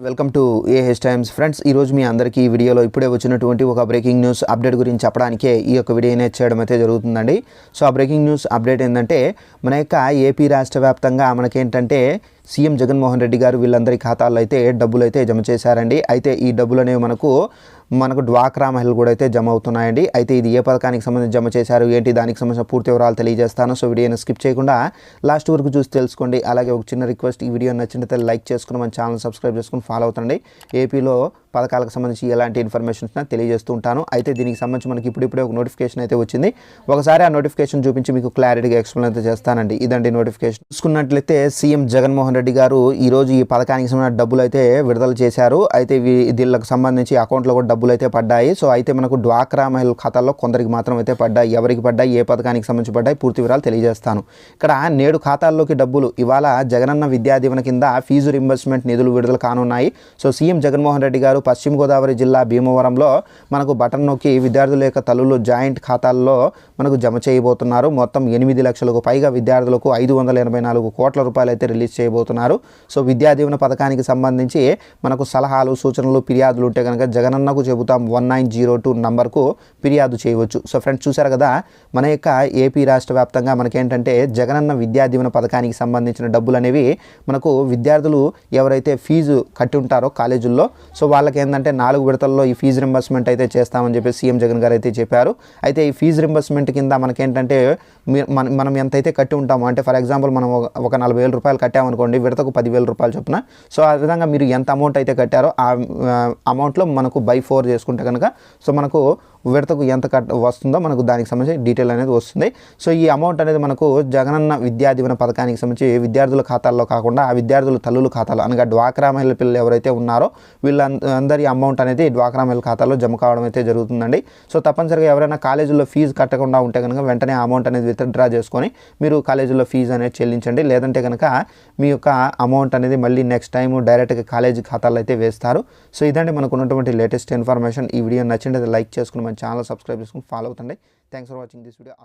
Welcome to A H times friends ఈరోజు మీ అందరికీ ఈ వీడియోలో ఇప్పుడే వచ్చినటువంటి ఒక బ్రేకింగ్ న్యూస్ అప్డేట్ గురించి చెప్పడానికే ఈ యొక్క వీడియో అనేది చేయడం అయితే జరుగుతుందండి. సో ఆ బ్రేకింగ్ న్యూస్ అప్డేట్ ఏంటంటే మన యొక్క ఏపీ రాష్ట్ర వ్యాప్తంగా మనకేంటంటే సీఎం జగన్మోహన్ రెడ్డి గారు వీళ్ళందరి ఖాతాల్లో అయితే డబ్బులు అయితే జమ చేశారండి. అయితే ఈ డబ్బులు అనేవి మనకు మనకు డ్వాక్రా మహిళలు కూడా అయితే జమ అవుతున్నాయండి. అయితే ఇది ఏ పథకానికి సంబంధించి జమ చేశారు? ఏంటి? దానికి సంబంధించిన పూర్తి వివరాలు తెలియజేస్తాను. సో వీడియోని స్కిప్ చేయకుండా లాస్ట్ వరకు చూసి తెలుసుకోండి. అలాగే ఒక చిన్న రిక్వెస్ట్ ఈ వీడియో నచ్చినట్లయితే లైక్ చేసుకుని మన ఛానల్ సబ్స్క్రైబ్ చేసుకుని ఫాలో అవుతండి. ఏపీలో పథకాలకు సంబంధించి ఎలాంటి ఇన్ఫర్మేషన్ వచ్చినా తెలియజేస్తూ ఉంటాను. అయితే దీనికి సంబంధించి మనకి ఇప్పుడిప్పుడే ఒక నోటిఫికేషన్ అయితే వచ్చింది. ఒకసారి ఆ నోటిఫికేషన్ చూపించి మీకు క్లారిటీగా ఎక్స్ప్లెయిన్ అయితే చేస్తానండి. ఇదండి నోటిఫికేషన్. చూసుకున్నట్లయితే సీఎం జగన్మోహన్ రెడ్డి గారు ఈరోజు ఈ పథకానికి సంబంధించిన డబ్బులు అయితే విడుదల చేశారు. అయితే ఇవి దీనికి సంబంధించి అకౌంట్లో కూడా డబ్బులు అయితే పడ్డాయి. సో అయితే మనకు డ్వాక్రా మహిళల ఖాతాల్లో కొందరికి మాత్రం అయితే పడ్డాయి. ఎవరికి పడ్డాయి? ఏ పథకానికి సంబంధించి పడ్డాయి? పూర్తి వివరాలు తెలియజేస్తాను. ఇక్కడ నేడు ఖాతాల్లోకి డబ్బులు. ఇవాళ జగనన్న విద్యా దీవెన కింద ఫీజు రింబర్స్మెంట్ నిధులు విడుదల కానున్నాయి. సో సీఎం జగన్మోహన్ రెడ్డి గారు పశ్చిమ గోదావరి జిల్లా భీమవరంలో మనకు బటన్ నొక్కి విద్యార్థుల యొక్క తల్లులు జాయింట్ ఖాతాల్లో మనకు జమ చేయబోతున్నారు. మొత్తం ఎనిమిది లక్షలకు పైగా విద్యార్థులకు ఐదు వందల ఎనభై నాలుగు కోట్ల రూపాయలు అయితే రిలీజ్ చేయబోతున్నారు. సో విద్యా దీవెన పథకానికి సంబంధించి మనకు సలహాలు సూచనలు ఫిర్యాదులు ఉంటే కనుక జగనన్నకు చెబుతాం వన్ నైన్ జీరో టూ నంబర్కు ఫిర్యాదు చేయవచ్చు. సో ఫ్రెండ్స్ చూశారు కదా మన యొక్క ఏపీ రాష్ట్ర వ్యాప్తంగా మనకేంటంటే జగనన్న విద్యా దీవెన పథకానికి సంబంధించిన డబ్బులు అనేవి మనకు విద్యార్థులు ఎవరైతే ఫీజు కట్టి ఉంటారో కాలేజీల్లో సో వాళ్ళకి ఏంటంటే నాలుగు విడతల్లో ఈ ఫీజు రింబర్స్మెంట్ అయితే చేస్తామని చెప్పి సీఎం జగన్ గారు అయితే చెప్పారు. అయితే ఈ ఫీజు రింబర్స్మెంట్ కింద మనకేంటంటే మీ- మన మనం ఎంతైతే కట్టి ఉంటామో అంటే ఫర్ ఎగ్జాంపుల్ మనం ఒక- ఒక నలభై వేల రూపాయలు కట్టామనుకోండి విడతకు పదివేల రూపాయలు చొప్పున. సో ఆ విధంగా మీరు ఎంత అమౌంట్ అయితే కట్టారో ఆ అమౌంట్లో మనకు బై ఫోర్ చేసుకుంటే కనుక సో మనకు విడతకు ఎంత కట్ వస్తుందో మనకు దానికి సంబంధించి డీటెయిల్ అనేది వస్తుంది. సో ఈ అమౌంట్ అనేది మనకు జగనన్న విద్యాదీవన పథకానికి సంబంధించి విద్యార్థుల ఖాతాల్లో కాకుండా ఆ విద్యార్థుల తల్లుల ఖాతాలో అనగా డ్వాక్రా మహిళల పిల్లలు ఎవరైతే ఉన్నారో వీళ్ళందరి అమౌంట్ అనేది డ్వాక్రా మహిళల ఖాతాలో జమ కావడం అయితే జరుగుతుందండి. సో తప్పనిసరిగా ఎవరైనా కాలేజీలో ఫీజు కట్టకుండా ఉంటే కనుక వెంటనే అమౌంట్ అనేది విత్డ్రా చేసుకొని మీరు కాలేజీలో ఫీజు అనేది చెల్లించండి. లేదంటే కనుక మీ యొక్క అమౌంట్ అనేది మళ్ళీ నెక్స్ట్ టైం డైరెక్ట్గా కాలేజీ ఖాతాలో అయితే వేస్తారు. సో ఇదండి మనకు ఉన్నటువంటి లేటెస్ట్ ఇన్ఫర్మేషన్. ఈ వీడియో నచ్చింది లైక్ చేసుకుని మన ఛానల్ సబ్స్క్రైబ్ చేసుకుని ఫాలో అవుతుండే. Thanks for watching this video